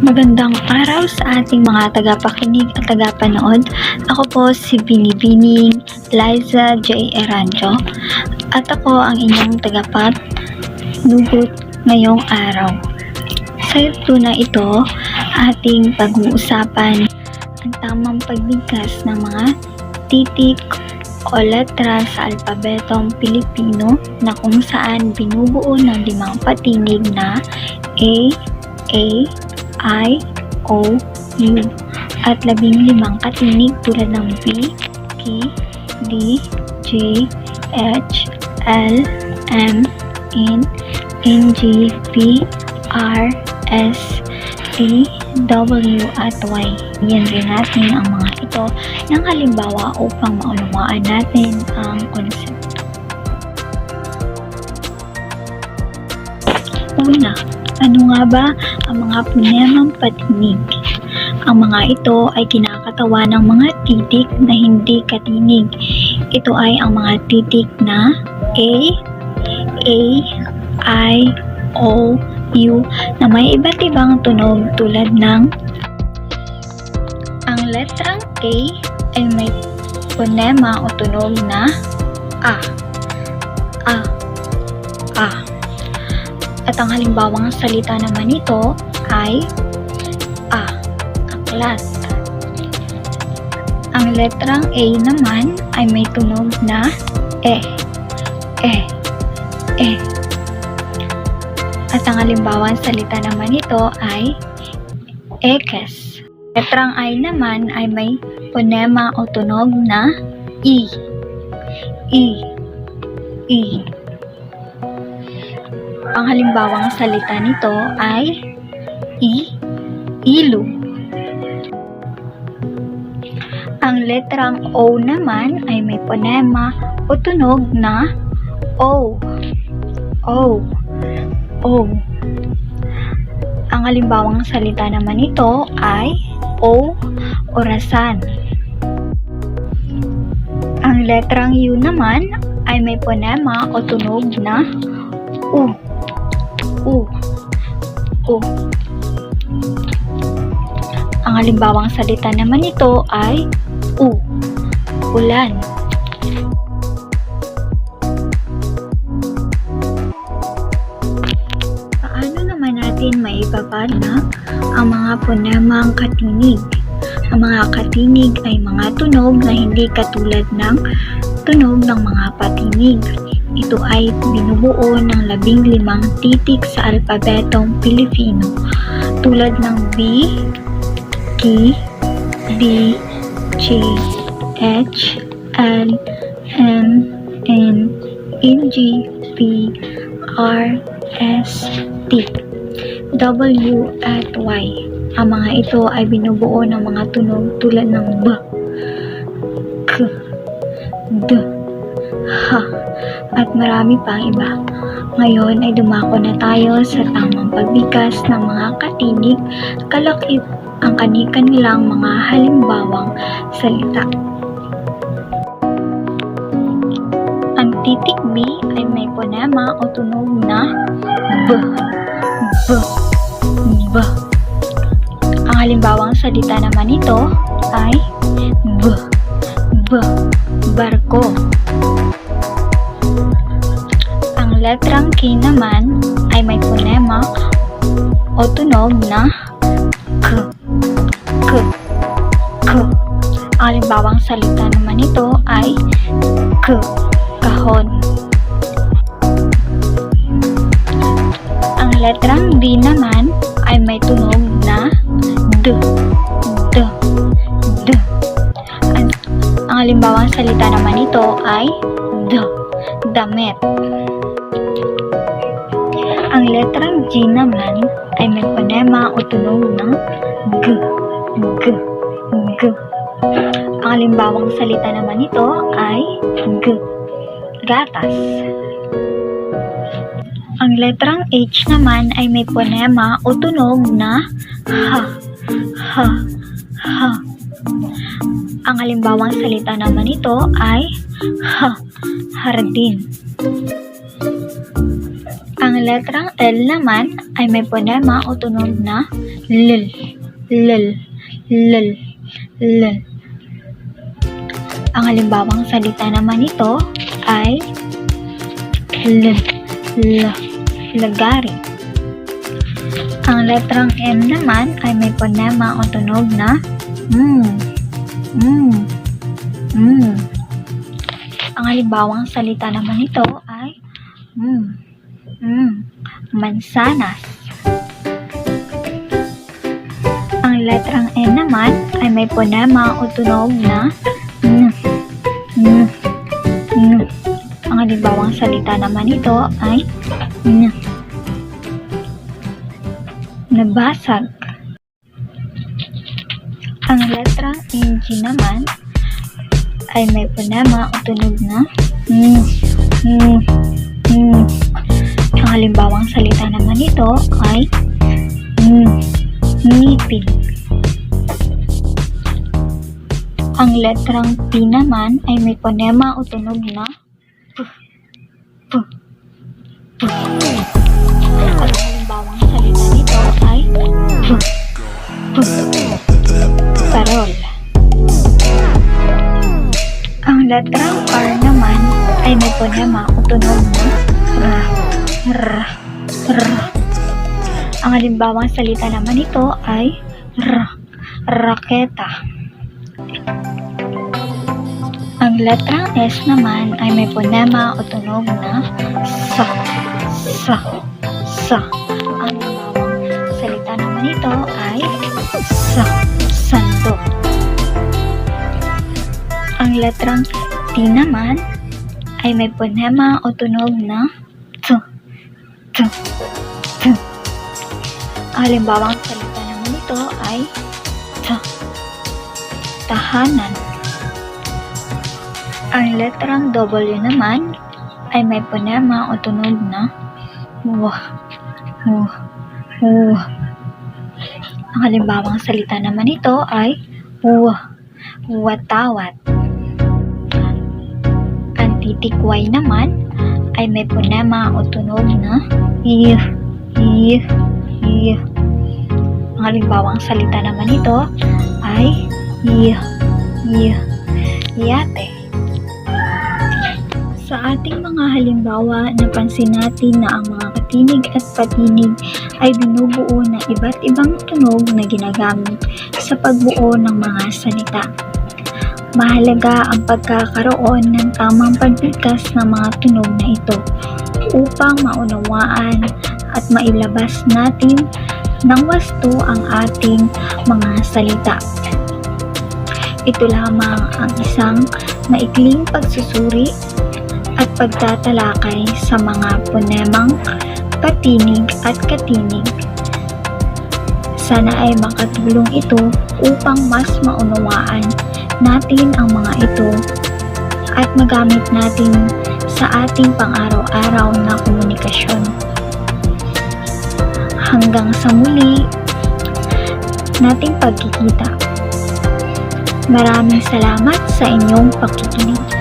Magandang araw sa ating mga tagapakinig at tagapanood. Ako po si Binibining Liza J. Eranjo at ako ang inyong tagapat nugot ngayong araw. Sa ito na ito, ating pag-uusapan ang tamang pagbigkas ng mga titik o letra sa alpabetong Pilipino na kung saan binubuo ng limang patinig na A, A, I, O, U at labing limang katinig tulad ng B, K, D, J, H, L, M, N, N, G, P, R, S, T, W at Y. Yan rin natin ang mga ito ng halimbawa upang maunawaan natin ang konsepto. Una, ano nga ba ang mga punemang patinig? Ang mga ito ay kinakatawa ng mga titik na hindi katinig. Ito ay ang mga titik na A, A, I, O, U na may iba't ibang tunog tulad ng ang letrang A ay may ponema o tunog na A, A, A. At ang halimbawang salita naman nito ay A, aklat. Ang letrang A naman ay may tunog na E, E, E. At ang halimbawang salita naman nito ay ekes. Letrang I naman ay may ponema o tunog na I, I, I. Ang halimbawang salita nito ay i, ilu. Ang letrang O naman ay may ponema o tunog na O, O, O. Ang halimbawang salita naman nito ay O, orasan. Ang letrang U naman ay may ponema o tunog na U, U. Ang halimbawang salita naman nito ay U, ulan. Paano naman natin maipapanak ang mga ponemang katinig? Ang mga katinig ay mga tunog na hindi katulad ng tunog ng mga patinig. Ito ay binubuo ng labing limang titik sa alpabetong Pilipino tulad ng B, K, D, J, H, L, M, N, N, G, P, R, S, T, W, at Y. Ang mga ito ay binubuo ng mga tunog tulad ng B, K, D, H, at marami pang iba. Ngayon ay dumako na tayo sa tamang pagbigkas ng mga katinig, kalakip ang kani-kanilang mga halimbawang salita. Ang titik B ay may ponema o tunog na B, B, B. Ang halimbawang salita naman nito ay B, B, barko. Letrang K naman ay may ponema o tunog na K, K, K. Ang halimbawang salita naman nito ay K, kahon. Ang letrang D naman ay may tunog na D, D, D. Ang, ang halimbawang salita naman nito ay D, damit. Ang letrang G naman ay may ponema o tunog na G, G, G. Ang halimbawang salita naman nito ay G, gatas. Ang letrang H naman ay may ponema o tunog na H, H, H. Ang halimbawang salita naman nito ay H, hardin. Ang letrang L naman ay may ponema o tunog na L, L, L, L. Ang halimbawang salita naman nito ay L, L, lagari. Ang letrang M naman ay may ponema o tunog na M, M, M. Ang halimbawang salita naman nito ay mm, mansanas. Ang letrang N naman ay may ponema o tunog na n, n, n. Ang halimbawang salita naman nito ay n, nabasag. Ang letrang NG naman ay may ponema o tunog na mm, mm, mm. Ang halimbawang salita naman nito ay mm, ngipin. Ang letrang P naman ay may ponema o tunog na p, p, p. Ang halimbawang salita nito ay p, p, parol. Ang letrang R naman ay may ponema o tunog na R, R, R. Ang halimbawang salita naman nito ay R, raketa. Ang letrang S naman ay may ponema o tunog na sa, sa, sa. Ang halimbawang salita naman nito ay sa, sandok. Ang letrang T naman ay may ponema o tunog na T. Ang salita naman nito ay tahanan. Ang letrang W naman ay may ponema o tunog na W, W, W. Ang halimbawang salita naman nito ay W, watawat. Ang titik Y naman ay may ponema o tunog na Y, Y, Y. Ang halimbawang salita naman nito ay Y, Y, yate. Sa ating mga halimbawa, napansin natin na ang mga katinig at patinig ay binubuo ng iba't ibang tunog na ginagamit sa pagbuo ng mga salita. Mahalaga ang pagkakaroon ng tamang pagbigkas ng mga tunog na ito upang maunawaan at mailabas natin ng wasto ang ating mga salita. Ito lamang ang isang maikling pagsusuri at pagtatalakay sa mga ponemang patinig at katinig. Sana ay makatulong ito upang mas maunawaan natin ang mga ito at magamit natin sa ating pang-araw-araw na komunikasyon. Hanggang sa muli nating pagkikita. Maraming salamat sa inyong pakikinig.